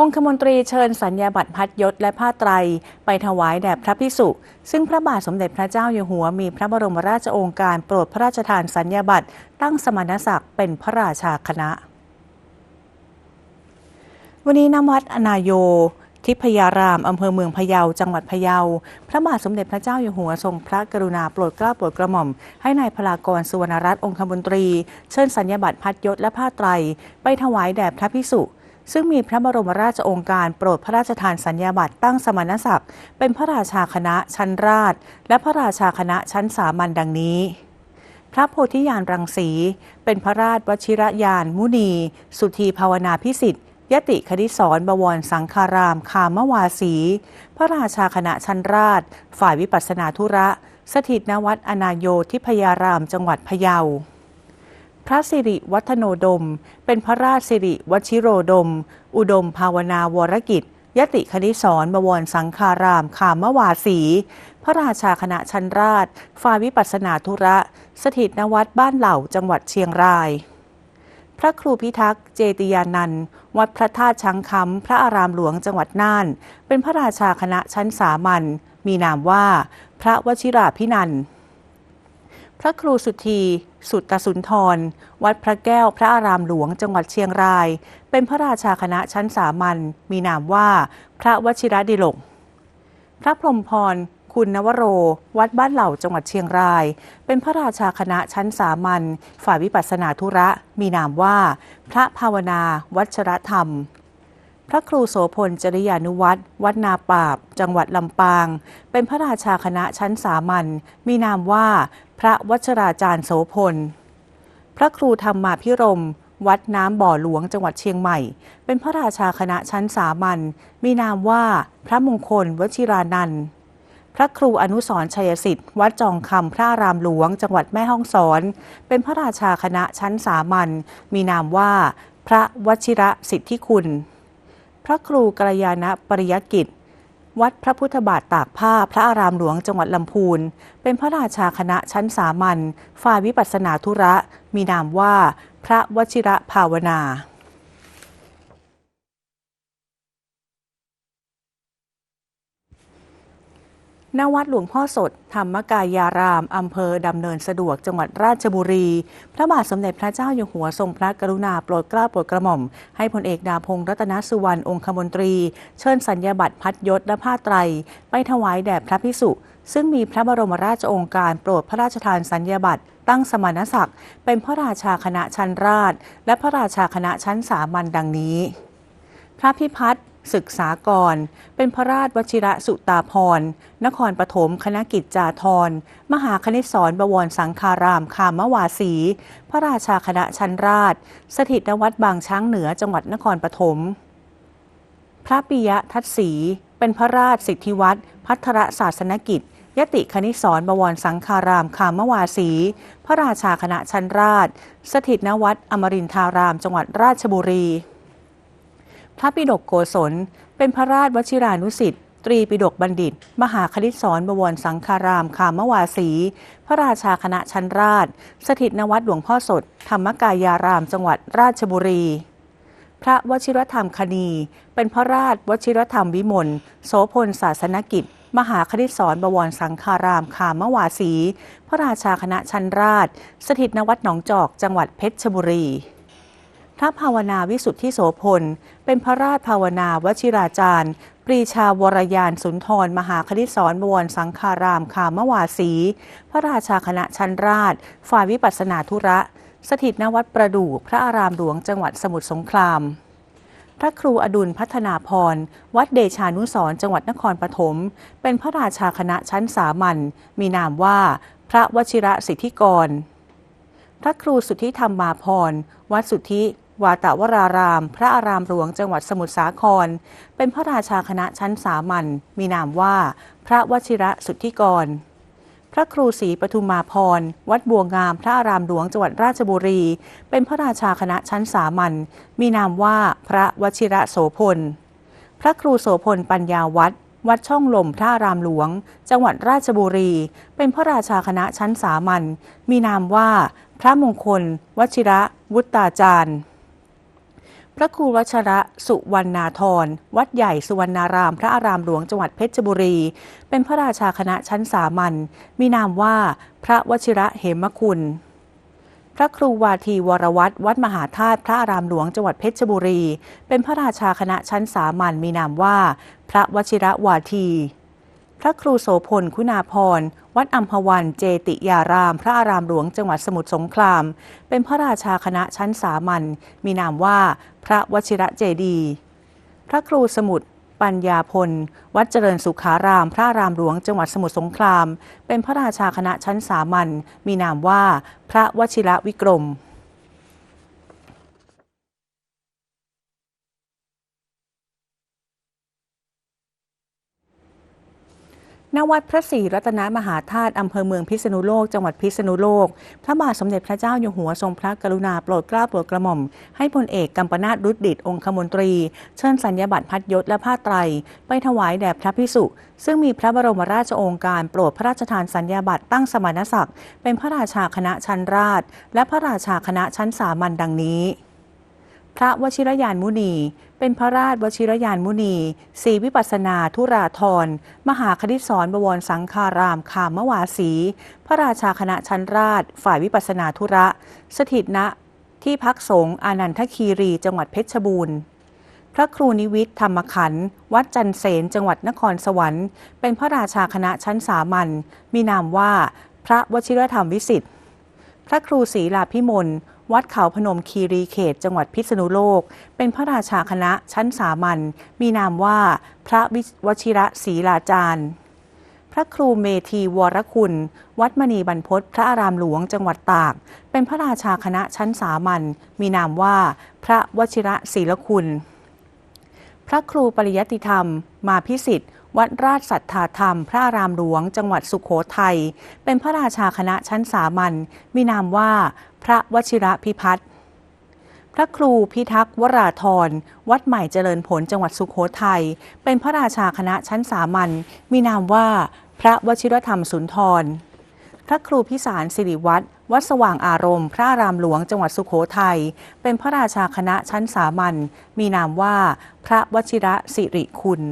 องคมนตรีเชิญสัญญาบัตรพัดยศและผ้าไตร ไปถวายแด่พระพิสุซึ่งพระบาทสมเด็จพระเจ้าอยู่หัวมีพระบรมราชโองการโปรดพระราชทานสัญญาบัตรตั้งสมณศักดิ์เป็นพระราชาคณะ วันนี้นวัดอนาโยทิพยาราม อำเภอเมืองพะเยา จังหวัดพะเยา พระบาทสมเด็จพระเจ้าอยู่หัวทรงพระกรุณาโปรดเกล้าโปรดกระหม่อม ให้นายพลากรสุวรรณรัตน์องคมนตรี เชิญสัญญาบัตรพัดยศและผ้าไตร ไปถวายแด่พระพิสุ ซึ่งมีพระบรมราชองค์การโปรดพระราชทานสัญญาบัตรตั้งสมณศักดิ์ เป็นพระราชาคณะชั้นราช และพระราชาคณะชั้นสามัญดังนี้ พระโพธิญาณรังสี เป็นพระราชวชิรยานมุนี สุธีภาวนาพิสิทธิยติคณิสรบวรสังคาราม คามวาสี พระราชาคณะชั้นราช ฝ่ายวิปัสนาธุระ สถิตนวัดอนาโยทิพยารามจังหวัดพะเยา พระสิริวัฒโนดม เป็นพระราชสิริวชิโรดม อุดมภาวนาวรกิจ ยติคณิสรบวรสังคารามคามวาสี พระราชาคณะชั้นราชฝ่ายวิปัสนาธุระ สถิตนวัดบ้านเหล่าจังหวัดเชียงราย พระครูพิทักษ์เจติยานันท์วัดพระธาตุช้างคำพระอารามหลวงจังหวัดน่าน เป็นพระราชาคณะชั้นสามัญมีนามว่า พระวชิราพินันท์ ระครูสุธีสุตสุนทร วัดพระแก้วพระอารามหลวงจังหวัดเชียงราย เป็นพระราชาคณะชั้นสามัญมีนามว่าพระวชิรดิลก พระพรหมพรคุณนวโร วัดบ้านเหล่าจังหวัดเชียงราย เป็นพระราชาคณะชั้นสามัญฝ่ายวิปัสสนาธุระ มีนามว่า พระภาวนา วัชรธรรม พระครูโสพลจริยานุวัตรวัดนาปาบ จังหวัดลำปาง เป็นพระราชาคณะชั้นสามัญมีนามว่า พระวัชราจารย์โสพล พระครูธรรมาพิรม วัดน้ำบ่อหลวงจังหวัดเชียงใหม่ เป็นพระราชาคณะชั้นสามัญ มีนามว่าพระมงคลวชิรานันท์พระครูอนุสรชัยสิทธิ์วัดจองคำพระรามหลวง จังหวัดแม่ฮ่องสอน เป็นพระราชาคณะชั้นสามัญ มีนามว่า พระวชิระสิทธิคุณ พระครูกัลยาณปริยกิจ วัดพระพุทธบาทตากผ้าพระอารามหลวงจังหวัดลำพูน เป็นพระราชาคณะชั้นสามัญฝ่ายวิปัสสนาธุระ มีนามว่า พระวชิระภาวนา ณวัดหลวงพ่อสด ธรรมกายาราม อำเภอดำเนินสะดวกจังหวัดราชบุรี พระบาทสมเด็จพระเจ้าอยู่หัวทรงพระกรุณาโปรดเกล้าโปรดกระหม่อม ให้พลเอกดาพงศ์รัตนสุวรรณองคมนตรี เชิญสัญญาบัตรพัดยศและผ้าไตร ไปถวายแด่พระพิสุซึ่งมีพระบรมราชโองการโปรดพระราชทานสัญญาบัตรตั้งสมณศักดิ์เป็นพระราชาคณะชั้นราช และพระราชาคณะชั้นสามัญดังนี้ พระพิพัฒน์ ศึกษากร เป็นพระราชวชิระสุตาพร นครปฐมคณะกิจจาธร มหาคณิตศรบวรสังคารามคามวาสี พระราชาคณะชั้นราช สถิตณวัดบางช้างเหนือจังหวัดนครปฐม พระปิยะทัศสี เป็นพระราชสิทธิวัตรพัทรศาสนกิจยติคณิสรบวรสังคารามคามวาสี พระราชาคณะชั้นราช สถิตณวัดอมรินทารามจังหวัดราชบุรี พระปิฎกโกศล เป็นพระราชวชิรานุสิทธิ์ตรีปิฎกบัณฑิต มหาคณิตศรบวรสังคารามคามวาสี พระราชาคณะชั้นราช สถิตณวัดหลวงพ่อสด ธรรมกายารามจังหวัดราชบุรี พระวชิรธรรมคณี เป็นพระราชวชิรธรรมวิมลโสพลศาสนกิจ มหาคณิตศรบวรสังคารามคามวาสี พระราชาคณะชั้นราช สถิตณวัดหนองจอกจังหวัดเพชรบุรี พระภาวนาวิสุทธิโสพล เป็นพระราชภาวนาวชิราจารย์ ปรีชาวรยานสุนทร มหาคณิตศรบวรสังคารามคามวาสี พระราชาคณะชั้นราช ฝ่ายวิปัสสนาธุระ สถิตณวัดประดู่พระอารามหลวงจังหวัดสมุทรสงคราม พระครูอดุลพัฒนาพร วัดเดชานุสรจังหวัดนครปฐม เป็นพระราชาคณะชั้นสามัญ มีนามว่า พระวชิระสิทธิกร พระครูสุทธิธรรมมาพร วัดสุทธิ วาตวราราม พระอารามหลวงจังหวัดสมุทรสาคร เป็นพระราชาคณะชั้นสามัญมีนามว่าพระวชิระสุทธิกร พระครูศรีปทุมมาพร วัดบัวงาม พระอารามหลวงจังหวัดราชบุรี เป็นพระราชาคณะชั้นสามัญมีนามว่าพระวชิระโสพล พระครูโสพลปัญญาวัดวัดช่องลมพระอารามหลวง จังหวัดราชบุรี เป็นพระราชาคณะชั้นสามัญมีนามว่า พระมงคล วชิระ วุตตาจารย์ พระครูวัชระสุวรรณาธร วัดใหญ่สุวรรณาราม พระอารามหลวงจังหวัดเพชรบุรี เป็นพระราชาคณะชั้นสามัญมีนามว่าพระวชิระเหมคุณ พระครูวาทีวรวัตรวัดมหาธาตุพระอารามหลวงจังหวัดเพชรบุรี เป็นพระราชาคณะชั้นสามัญมีนามว่า พระวชิระวาที พระครูโสพลคุณาพร วัดอัมพวันเจติยาราม พระอารามหลวงจังหวัดสมุทรสงคราม เป็นพระราชาคณะชั้นสามัญมีนามว่าพระวชิระเจดี พระครูสมุทรปัญญาพล วัดเจริญสุขาราม พระอารามหลวงจังหวัดสมุทรสงคราม เป็นพระราชาคณะชั้นสามัญมีนามว่า พระวชิระวิกรม ณวัดพระศรีรัตนมหาธาตุอำเภอเมืองพิษณุโลก จังหวัดพิษณุโลก พระบาทสมเด็จพระเจ้าอยู่หัวทรงพระกรุณาโปรดเกล้าโปรดกระหม่อม ให้พลเอกกัมปนาตรุดดิตองคมนตรี เชิญสัญญาบัตรพัดยศและผ้าไตร ไปถวายแด่พระพิสุ ซึ่งมีพระบรมราชโองการโปรดพระราชทานสัญญาบัตรตั้งสมณศักดิ์ เป็นพระราชาคณะชั้นราช และพระราชาคณะชั้นสามัญดังนี้ พระวชิรยานมุนี เป็นพระราชวชิรยานมุนีศรีวิปัสนาธุราธร มหาคณิตศรบวรสังคารามคามวาสี พระราชาคณะชั้นราช ฝ่ายวิปัสนาธุระ สถิตณที่พักสงฆ์อานันทคีรีจังหวัดเพชรบูรณ์พระครูนิวิทย์ธรรมขันธ์วัดจันเสนจังหวัดนครสวรรค์ เป็นพระราชาคณะชั้นสามัญมีนามว่า พระวชิรธรรมวิสิทธิ์ พระครูศรีลาพิมล วัดเขาพนมคีรีเขตจังหวัดพิษณุโลก เป็นพระราชาคณะชั้นสามัญมีนามว่าพระววชิระศรีลาจารย์พระครูเมธีวรคุณ วัดมณีบรรพตพระอารามหลวงจังหวัดตาก เป็นพระราชาคณะชั้นสามัญมีนามว่า พระวชิระศีลคุณ พระครูปริยติธรรม มาพิสิทธิ์ วัดราชสัทธาธรรม พระอารามหลวง จังหวัดสุขโขทัยเป็นพระราชาคณะชั้นสามัญมีนามว่า พระวชิระพิพัฒน์พระครูพิทักษ์วราธรวัดใหม่เจริญผลจังหวัดสุขโขทัยเป็นพระราชาคณะชั้นสามัญมีนามว่าพระวชิรธรรมสุนทร พระครูพิสารสิริวัตรวัดสว่างอารมณ์พระรามหลวงจังหวัดสุขโขทัยเป็นพระราชาคณะชั้นสามัญมีนามว่า พระวชิระสิริคุณ